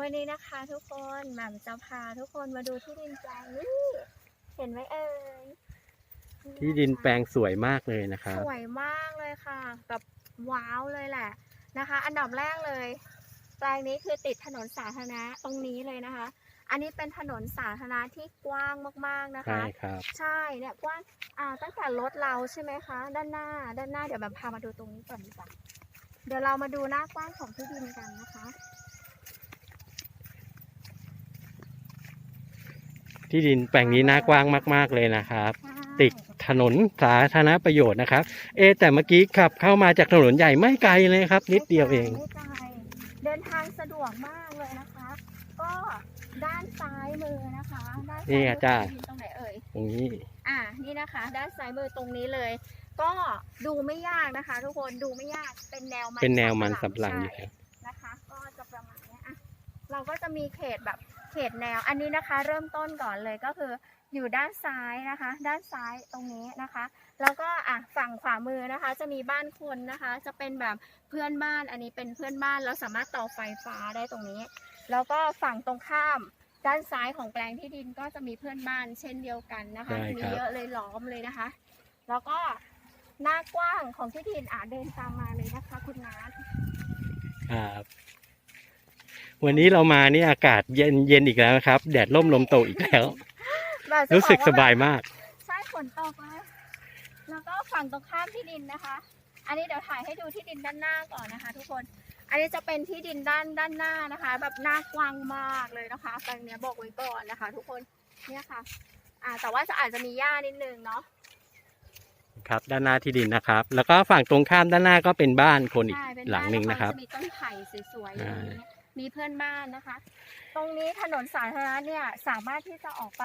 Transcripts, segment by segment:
วันนี้นะคะทุกคนแหม่มจะพาทุกคนมาดูที่ดินแปลงนี้เห็นไหมเอ่ยที่ดินแปลงสวยมากเลยนะครับสวยมากเลยค่ะแบบว้าวเลยแหละนะคะ อันดับแรกเลย แปลงนี้คือติดถนนสาธารณะตรงนี้เลยนะคะ อันนี้เป็นถนนสาธารณะที่กว้างมากๆนะคะ ใช่ครับ ใช่เนี่ยกว้างอ่าตั้งแต่รถเราใช่ไหมคะ ด้านหน้า ด้านหน้าเดี๋ยวแบบพามาดูตรงนี้ก่อนดีกว่าเดี๋ยวเรามาดูหน้ากว้างของที่ดินกันนะคะ ที่ดินแปลงนี้น่ากว้างมาก ๆ เลยนะครับใช่ติดถนนสาธารณประโยชน์นะครับ เอะแต่เมื่อกี้ขับเข้ามาจากถนนใหญ่ไม่ไกลเลยครับ นิดเดียวเองไม่ไกลเดินทางสะดวกมากเลยนะคะ ก็ด้านซ้ายมือนะคะด้านซ้ายนี่มือะจ้ะที่ดินตรงไหนเอ่ยตรงนี้ อะนี่นะคะ ด้านซ้ายมือตรงนี้เลย ก็ดูไม่ยากนะคะ ทุกคนดูไม่ยากเป็นแนวมันเป็นแนวมันสำสำปะหลังอยู่ใช่ครับนะคะ ก็จะประมาณเนี้ยอะเราก็จะมีเขตแบบเข ตแนว อันนี้นะคะ เริ่มต้นก่อนเลยก็คืออยู่ด้านซ้ายนะคะ ด้านซ้ายตรงนี้นะคะ แล้วก็อะฝั่งขวามือนะคะ จะมีบ้านคนนะคะ จะเป็นแบบเพื่อนบ้านอันนี้เป็นเพื่อนบ้านเราสามารถต่อไฟฟ้าได้ตรงนี้ แล้วก็ฝั่งตรงข้ามด้านซ้ายของแปลงที่ดินก็จะมีเพื่อนบ้านเช่นเดียวกันนะคะใช่มีครับ เยอะเลยล้อมเลยนะคะ แล้วก็หน้ากว้างของที่ดินอะเดินตามมาเลยนะคะ คุณนัท ครับ วันนี้เรามานี่อากาศเย็นเย็นอีกแล้วนะครับ แดดร่มลมโตกอีกแล้ว แบบจะรู้สึกอสว่บายมาก ใช่ฝนตกเลยแล้วก็ฝั่งตรงข้ามที่ดินนะคะ อันนี้เดี๋ยวถ่ายให้ดูที่ดินด้านหน้าก่อนนะคะ ทุกคน อันนี้จะเป็นที่ดินด้านด้านหน้านะคะ แบบหน้ากว้างมากเลยนะคะแปลงเนี้ยบอกไว้ก่อนนะคะ ทุกคนเนี่ยค่ะ อ่า แต่ว่าจะอาจจะมีหญ้านิดนึงเนาะครับ ด้านหน้าที่ดินนะครับ แล้วก็ฝั่งตรงข้ามด้านหน้าก็เป็นบ้านคนอีกใช่เป็นหลังหนึ่งนะครับจะมีต้นไผ่สวยๆออ่าย่างนี้ มีเพื่อนบ้านนะคะ ตรงนี้ถนนสาธารณะเนี่ยสามารถที่จะออกไป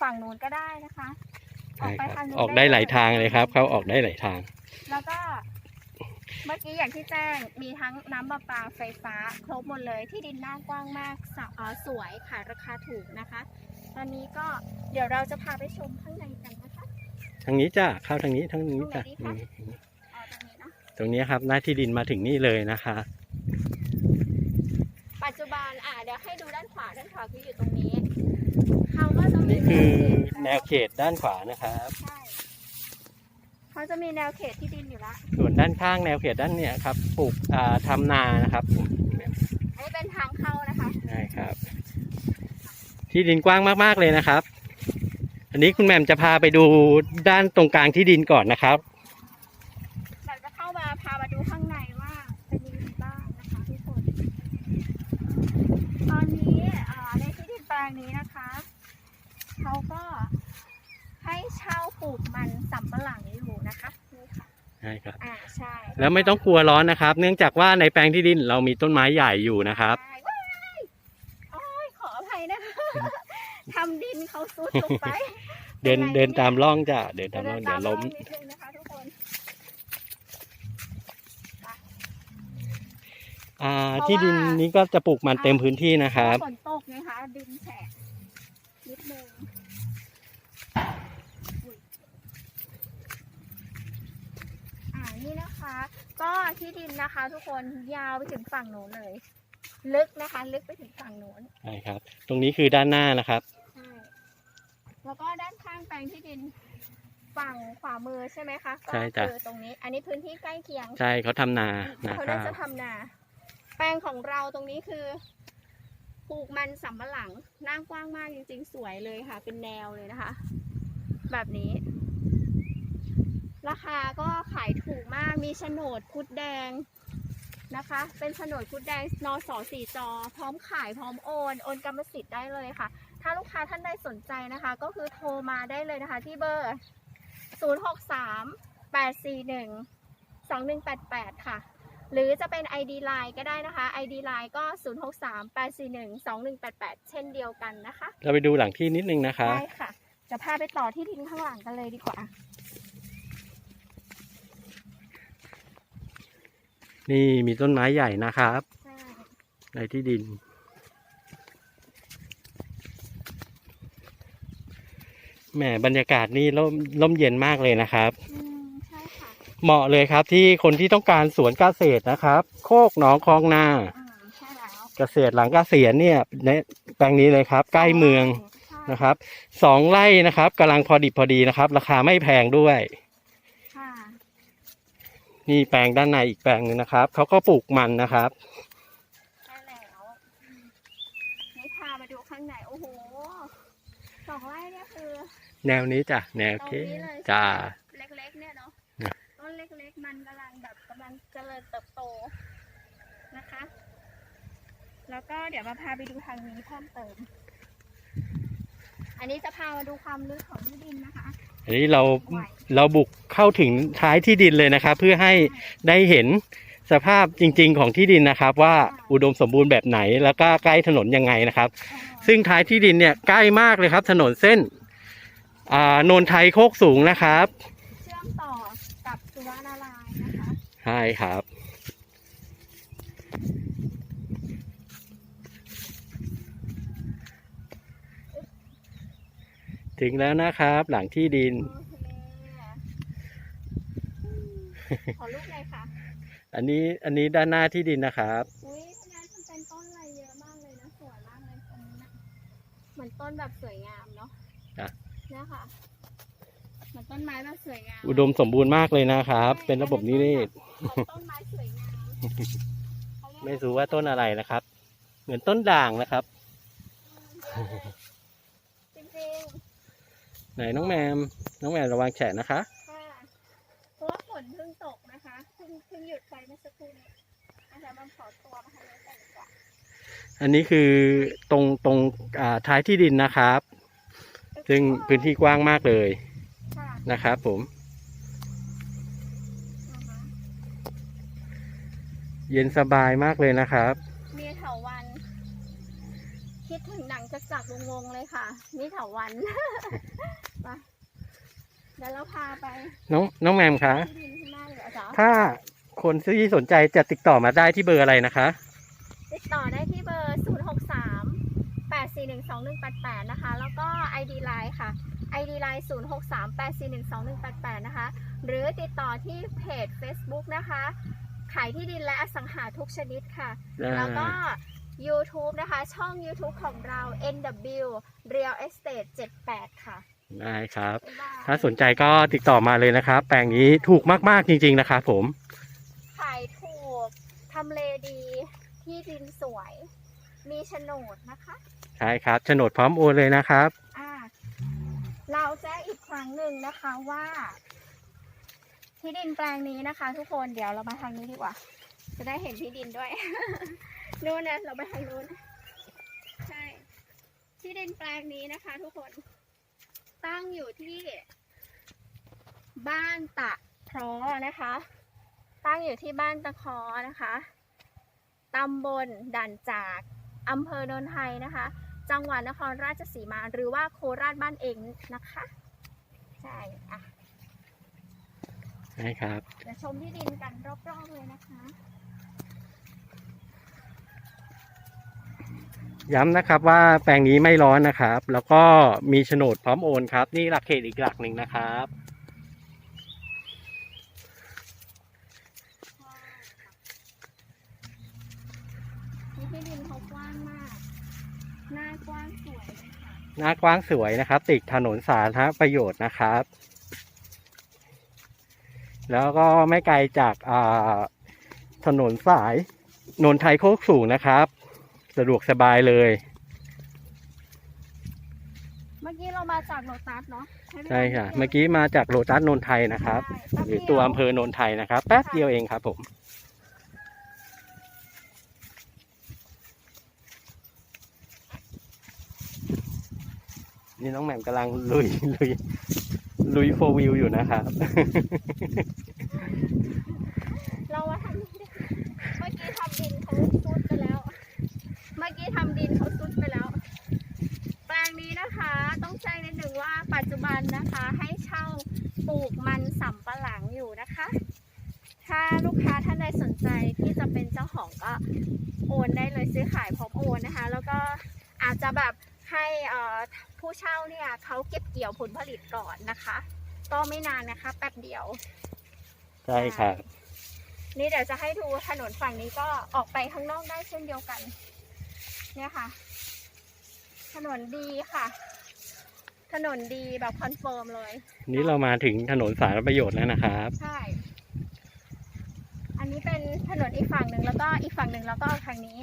ฝั่งนู้นก็ได้นะคะ ออใช่กไปครับทางนู้นออกได้หลายทางเลยครับ เขาออกได้หลายทาง แล้วก็เมื่อกี้อย่างที่แจ้งมีทั้งน้ำประปาไฟฟ้า ครบหมดเลยที่ดินหน้ากว้างมากสะเอ่อสวยขายราคาถูกนะคะ ตอนนี้ก็เดี๋ยวเราจะพาไปชมข้างในกันนะคะทางนี้จ้ะเข้าทางนี้ทางนี้จ้ะตรงไหนดีคะอืมเอาตรงนี้เนาะตรงนี้ครับหน้าที่ดินมาถึงนี่เลยนะคะ ปัจจุบันอะเดี๋ยว ให้ดูด้านขวาด้านขวาคืออยู่ตรงนี้เขาก็จะมีนี่คือแนแนววเขตด้านขวานะครับ ใช่เขาจะมีแนวเขตที่ดินอยู่ละส่วนด้านข้างแนวเขตด้านเนี่ยครับปลูกอ่าทำนานะครับอันนี้เป็นทางเข้านะคะ ใช่ครับ ที่ดินกว้างมากๆเลยนะครับ อันนี้คุณแหม่มจะพาไปดูด้านตรงกลางที่ดินก่อนนะครับ เราจะเข้ามาพามาดูข้างในว่าเป็นยังไงบ้างนะคะทุกคน ตอนนี้อ่าในที่ดินแปลงนี้นะคะ เขาก็ให้เช่าปลูกมันสำปะหลังอยู่นะคะนี่ค่ะใช่ครับ อ่าใช่แล้วไม่ต้องกลัวร้อนนะครับ เนื่องจากว่าในแปลงที่ดินเรามีต้นไม้ใหญ่อยู่นะครับ ใช่ว้ายโอ้ยขออภัยนะคะทำดินเขาซุดลงไปเดินป็ไรเดินยตามร่องจ้ะเดินตามร่องเดิเดี๋ยวล้ม นิดนึงนะคะทุกคนอ่าเพราะว่า ที่ดินนี้ก็จะปลูกมันเต็มพื้นที่นะครับ ฝนตกไงคะดินแฉะนิดนึงอุ๊ยอ่า นี่นะคะ ก็ที่ดินนะคะ ทุกคนยาวไปถึงฝั่งโน้นเลย ลึกนะคะ ลึกไปถึงฝั่งโน้นใช่ครับ ตรงนี้คือด้านหน้านะครับ ใช่แล้วก็ด้านข้างแปลงที่ดินฝั่งขวามือใช่ไหมคะก็ใช่จ้ะ คือตรงนี้ อันนี้พื้นที่ใกล้เคียงใช่เขาทำนานาเขาข้าน่าวจะทำนา แปลงของเราตรงนี้คือปลูกมันสำปะหลังหน้ากว้างมากจริง ๆ สวยเลยค่ะ เป็นแนวเลยนะคะ แบบนี้ ราคาก็ขายถูก มากมีโฉนดคุดแดงนะคะ เป็นโฉนดคุดแดงนสสี่จอ พร้อมขายพร้อมโอน โอนกรรมสิทธิ์ได้เลยค่ะ ถ้าลูกค้าท่านใดสนใจนะคะ ก็คือโทรมาได้เลยนะคะที่เบอร์ 0 6 3 8 4 1 2 1 8 8 ค่ะ หรือจะเป็น ID Line ก็ได้นะคะ ID Line ก็ 0 6 3 8 4 1 2 1 8 8 เช่นเดียวกันนะคะ เราไปดูหลังที่นิดนึงนะคะ ได้ค่ะ จะพาไปต่อที่ดินข้างหลังกันเลยดีกว่า นี่มีต้นไม้ใหญ่นะครับใช่ในที่ดิน แหมบรรยากาศนี่ร่มร่มเย็นมากเลยนะครับอืมใช่ค่ะเหมาะเลยครับที่คนที่ต้องการสวนเกษตรนะครับ โคกหนองคลองนาอ่าใช่แล้วเกษตรหลังเกษียณเนี่ยในแปลงนี้เลยครับ ใกล้เมืองใช่นะครับสองไร่นะครับกำลังพอดิบพอดีนะครับ ราคาไม่แพงด้วยค่ะ นี่แปลงด้านในอีกแปลงหนึงนะครับ เขาก็ปลูกมันนะครับ ใช่แล้ว นี่พามาดูข้างในโอ้โหสองไร่เนี่ยคือ แนวนี้จ้ะแนวตรงเคนี้เลยจ้า เล็กๆ เนี่ยเนาะนะ ต้นเล็กๆ มันกำลังแบบกำลังเจริญเติบโตนะคะ แล้วก็เดี๋ยวมาพาไปดูทางนี้เพิ่มเติม อันนี้จะพามาดูความลึกของที่ดินนะคะ อันนี้เราไหวเราบุกเข้าถึงท้ายที่ดินเลยนะครับ เพื่อให้ได้เห็นสภาพจริง ๆ ของที่ดินนะครับ ว่าอุดมสมบูรณ์แบบไหน แล้วก็ใกล้ถนนยังไงนะครับ ซึ่งท้ายที่ดินเนี่ยใกล้มากเลยครับ ถนนเส้นอ่าโนนไทยโคกสูงนะครับ เชื่อมต่อกับสุวรรณารายณ์นะคะใช่ครับ ถึงแล้วนะครับ หลังที่ดินโอเคขอลูกเลยค่ะอันนี้อันนี้ด้านหน้าที่ดินนะครับอุ้ยงานมันเป็นต้นอะไรเยอะมากเลยนะสวยมากเลยตรงนี้นะเหมือนต้นแบบสวยงามเนาะจ้ะเนี่ยค่ะเหมือนต้นไม้แบบสวยงามอุดมสมบูรณ์มากเลยนะครับ เป็นระบบนิเวศเหมือนต้นไม้สวยงามเขาเรียกไม่รู้ว่าต้นอะไรนะครับ เหมือนต้นด่างนะครับ จริง ไหนน้องแมมน้องแมมระวังแฉะนะคะๆค่ะเพราะว่าฝนเพิ่งตกนะคะเพิ่งเพิ่งหยุดไปเมื่อสักครู่นี้อาจารย์บอมขอตัวมาทางนี้กันดีกว่าอันนี้คือตรงตรงอ่าท้ายที่ดินนะครับ ซึ่งพื้นที่กว้างมากเลยค่ะนะครับผมอ่าฮะเย็นสบายมากเลยนะครับ จักรจักรวงศ์เลยค่ะมีเถาวัน ไปเดี๋ยวเราพาไปน้องน้องแมมคะ ที่ดินข้างหน้าเลยเหรอจ๊ะถ้าคนที่สนใจจะติดต่อมาได้ที่เบอร์อะไรนะคะ ติดต่อได้ที่เบอร์ 0 6 3 8 4 1 2 1 8 8 นะคะ แล้วก็ ID Line ค่ะ ID Line 0 6 3 8 4 1 2 1 8 8 นะคะ หรือติดต่อที่เพจ Facebook นะคะ ขายที่ดินและอสังหาทุกชนิดค่ะ แล้วก็ YouTube นะคะ ช่อง YouTube ของเรา NW Real Estate 78 ค่ะ ได้ครับบ๊ายบายถ้าสนใจก็ติดต่อมาเลยนะครับ แปลงนี้ถูกมากๆจริง ๆ นะครับผม ขายถูก ทำเลดี ที่ดินสวย มีโฉนดนะคะ ใช่ครับโฉนดพร้อมโอนเลยนะครับ อ่า เราแจ้งอีกครั้งหนึ่งนะคะว่า ที่ดินแปลงนี้นะคะ ทุกคนเดี๋ยวเรามาทางนี้ดีกว่า จะได้เห็นที่ดินด้วย นู่นนะเราไปทางนู้นใช่ ที่ดินแปลงนี้นะคะ ทุกคนตั้งอยู่ที่ บ้านตะเคราะห์นะคะ ตั้งอยู่ที่บ้านตะเคราะห์นะคะตำบลด่านจากอำเภอโนนไทยนะคะ จังหวัดนครราชสีมาหรือว่าโคราชบ้านเองนะคะ ใช่อะใช่ครับเดี๋ยวชมที่ดินกันรอบๆเลยนะคะ ย้ำนะครับว่าแปลงนี้ไม่ร้อนนะครับ แล้วก็มีโฉนดพร้อมโอนครับ นี่หลักเขตอีกหลักหนึ่งนะครับ นี่ที่ดินเขากว้างมากหน้ากว้างสวยเลยค่ะหน้ากว้างสวยนะครับ ติดถนนสาธารณประโยชน์นะครับ แล้วก็ไม่ไกลจากอ่าถนนสายนนทไทยโคกสูงนะครับ สะดวกสบายเลย เมื่อกี้เรามาจากโลตัสเนาะไหมใช่ค่ะ เมื่อกี้มาจากโลตัสนนทไทยนะครับใช่หรือตัวอำเภอนนทไทยนะครับ แป๊บเดียวเองครับผม นี่น้องแหม่มกำลังลุยลุยลุยโฟวิวอยู่นะครับ เราว่าทำดินเมื่อกี้ทำดินเขาซุดไปแล้วเมื่อกี้ทำดินเขาซุดไปแล้ว แปลงนี้นะคะต้องแจ้งนิดหนึ่งว่าปัจจุบันนะคะให้เช่าปลูกมันสำปะหลังอยู่นะคะ ถ้าลูกค้าท่านใดสนใจที่จะเป็นเจ้าของก็โอนได้เลยซื้อขายพร้อมโอนนะคะ แล้วก็อาจจะแบบให้เอ่อผู้เช่าเนี่ยเขาเก็บเกี่ยวผลผลิตก่อนนะคะ ก็ไม่นานนะคะ แป๊บเดียวใช่ครับนี่เดี๋ยวจะให้ดูถนนฝั่งนี้ก็ออกไปข้างนอกได้เช่นเดียวกัน เนี่ยค่ะ ถนนดีค่ะ ถนนดีแบบคอนเฟิร์มเลย นี่เรามาถึงถนนสาธารณประโยชน์แล้วนะครับ ใช่ อันนี้เป็นถนนอีกฝั่งหนึ่งแล้วก็อีกฝั่งหนึ่งแล้วก็ทางนี้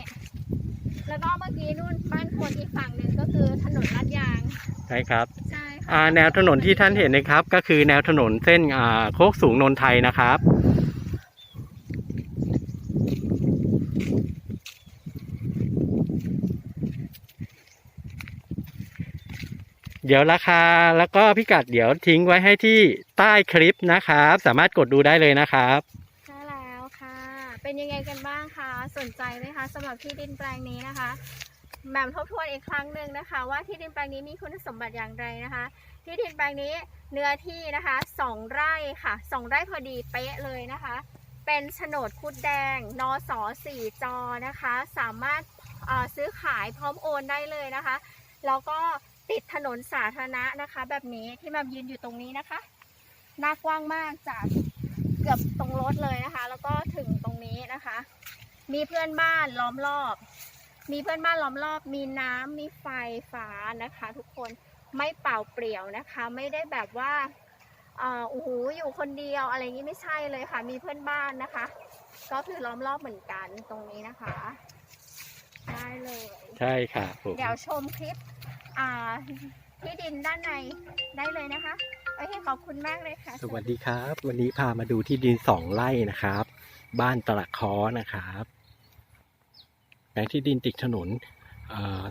แล้วก็เมื่อกี้นู่นบ้านคนอีกฝั่งหนึ่งก็คือถนนลาดยาง ใช่ครับใช่ค่ะอ่าแนวถนนที่ท่านเห็นนะครับ ก็คือแนวถนนเส้นอ่าโคกสูงนนทไทยนะครับ เดี๋ยวราคาแล้วก็พิกัดเดี๋ยวทิ้งไว้ให้ที่ใต้คลิปนะครับ สามารถกดดูได้เลยนะครับ ใช่แล้วค่ะ เป็นยังไงกันบ้างคะสนใจไหมคะสำหรับที่ดินแปลงนี้นะคะแหม่มทบทวนอีกครั้งหนึ่งนะคะ ว่าที่ดินแปลงนี้มีคุณสมบัติอย่างไรนะคะ ที่ดินแปลงนี้เนื้อที่นะคะสองไร่ค่ะสองไร่พอดีเป๊ะเลยนะคะ เป็นโฉนดคุดแดงนสสี่จอนะคะ สามารถซื้อขายพร้อมโอนได้เลยนะคะ แล้วก็ ติดถนนสาธารณะนะคะ แบบนี้ที่แหม่มยืนอยู่ตรงนี้นะคะ หน้ากว้างมากจากเกือบตรงรถเลยนะคะ แล้วก็ถึงตรงนี้นะคะ มีเพื่อนบ้านล้อมรอบ มีเพื่อนบ้านล้อมรอบ มีน้ำมีไฟฟ้านะคะ ทุกคนไม่เปล่าเปลี่ยวนะคะ ไม่ได้แบบว่าเอ่อโอ้โหอยู่คนเดียวอะไรอย่างนี้ไม่ใช่เลยค่ะ มีเพื่อนบ้านนะคะ ก็คือล้อมรอบเหมือนกันตรงนี้นะคะ ได้เลย ใช่ครับผมเดี๋ยวชมคลิป อ่าที่ดินด้านในได้เลยนะคะโอเคขอบคุณมากเลยค่ะ สวัสดีครับ วันนี้พามาดูที่ดินสองไร่นะครับ บ้านตลาดคอนะครับแปลงที่ดินติดถนน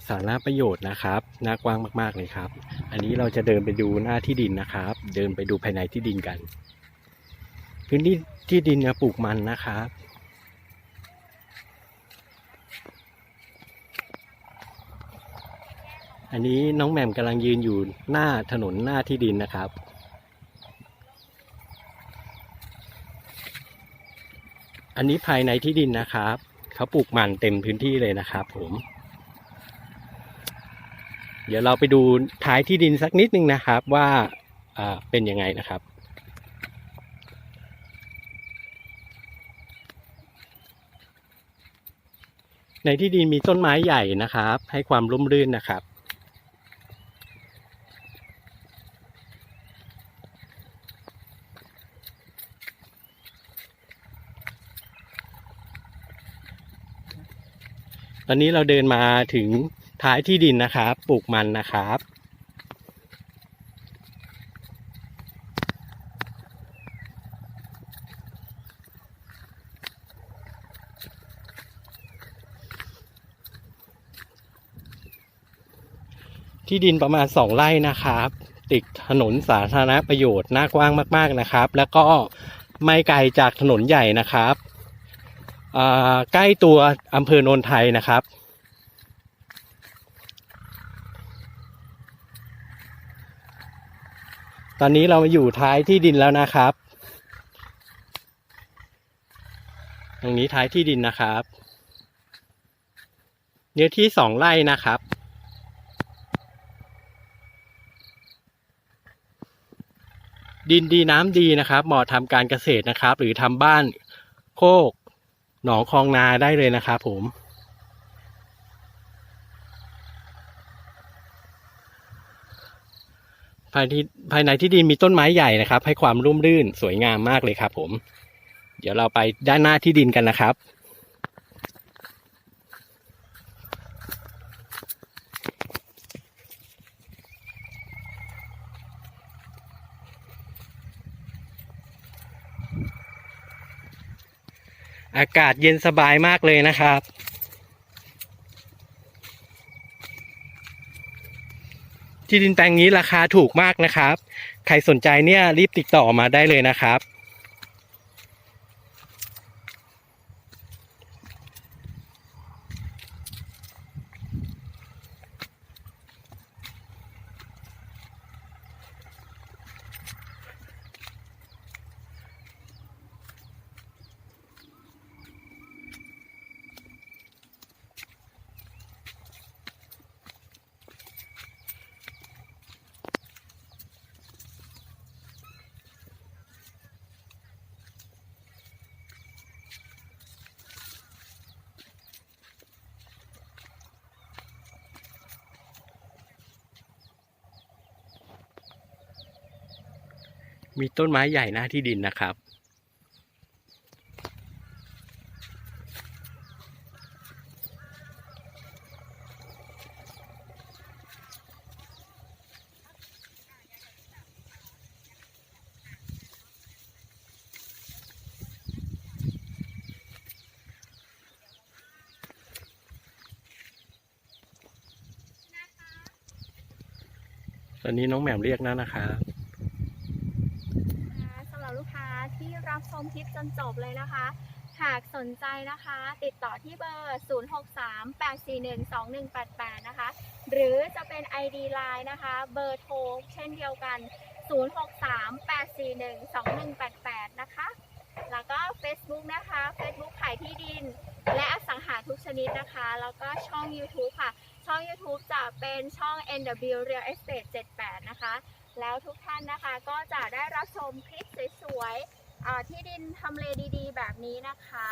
สาธารณประโยชน์นะครับหน้ากว้างมาก ๆ เลยครับ อันนี้เราจะเดินไปดูหน้าที่ดินนะครับ เดินไปดูภายในที่ดินกัน พื้นที่ที่ดินเนี่ยปลูกมันนะครับ อันนี้น้องแหม่มกำลังยืนอยู่หน้าถนนหน้าที่ดินนะครับ อันนี้ภายในที่ดินนะครับ เขาปลูกมันเต็มพื้นที่เลยนะครับ ผม เดี๋ยวเราไปดูท้ายที่ดินสักนิดนึงนะครับว่าอ่าเป็นยังไงนะครับในที่ดินมีต้นไม้ใหญ่นะครับ ให้ความร่มรื่นนะครับ ตอนนี้เราเดินมาถึงท้ายที่ดินนะครับ ปลูกมันนะครับ ที่ดินประมาณสองไร่นะครับ ติดถนนสาธารณประโยชน์หน้ากว้างมาก ๆนะครับ แล้วก็ไม่ไกลจากถนนใหญ่นะครับ ใกล้ตัวอำเภอโนนไทยนะครับ ตอนนี้เรามาอยู่ท้ายที่ดินแล้วนะครับ ตรงนี้ท้ายที่ดินนะครับ เนื้อที่สองไร่นะครับดินดีน้ำดีนะครับ เหมาะทำการเกษตรนะครับ หรือทำบ้านโคก หนองคลองนาได้เลยนะครับผม ภายที่ภายในที่ดินมีต้นไม้ใหญ่นะครับ ให้ความร่มรื่นสวยงามมากเลยครับผม เดี๋ยวเราไปด้านหน้าที่ดินกันนะครับ อากาศเย็นสบายมากเลยนะครับ ที่ดินแปลงนี้ราคาถูกมากนะครับ ใครสนใจเนี่ยรีบติดต่อมาได้เลยนะครับ มีต้นไม้ใหญ่หน้าที่ดินนะครับ ตอนนี้น้องแหม่มเรียกนะนะครับ นะคะสำหรับลูกค้าที่ รับชมคลิปจนจบเลยนะคะ หากสนใจนะคะ ติดต่อที่เบอร์ 0638412188 นะคะ หรือจะเป็น ID Line นะคะ เบอร์โทรเช่นเดียวกัน 0638412188 นะคะ แล้วก็ Facebook นะคะ Facebook ขายที่ดิน และอสังหาทุกชนิดนะคะ แล้วก็ช่อง YouTube ค่ะ ช่อง YouTube จะเป็นช่อง NW Real Estate 78 นะคะแล้วทุกท่านนะคะก็จะได้รับชมคลิปสวยๆ ที่ดินทำเลดีๆ แบบนี้นะคะ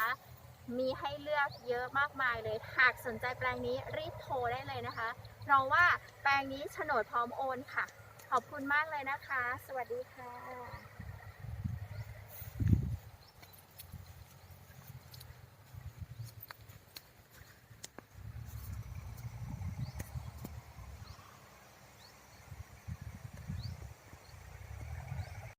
มีให้เลือกเยอะมากมายเลย หากสนใจแปลงนี้รีบโทรได้เลยนะคะ เพราะว่าแปลงนี้โฉนดพร้อมโอนค่ะ ขอบคุณมากเลยนะคะ สวัสดีค่ะ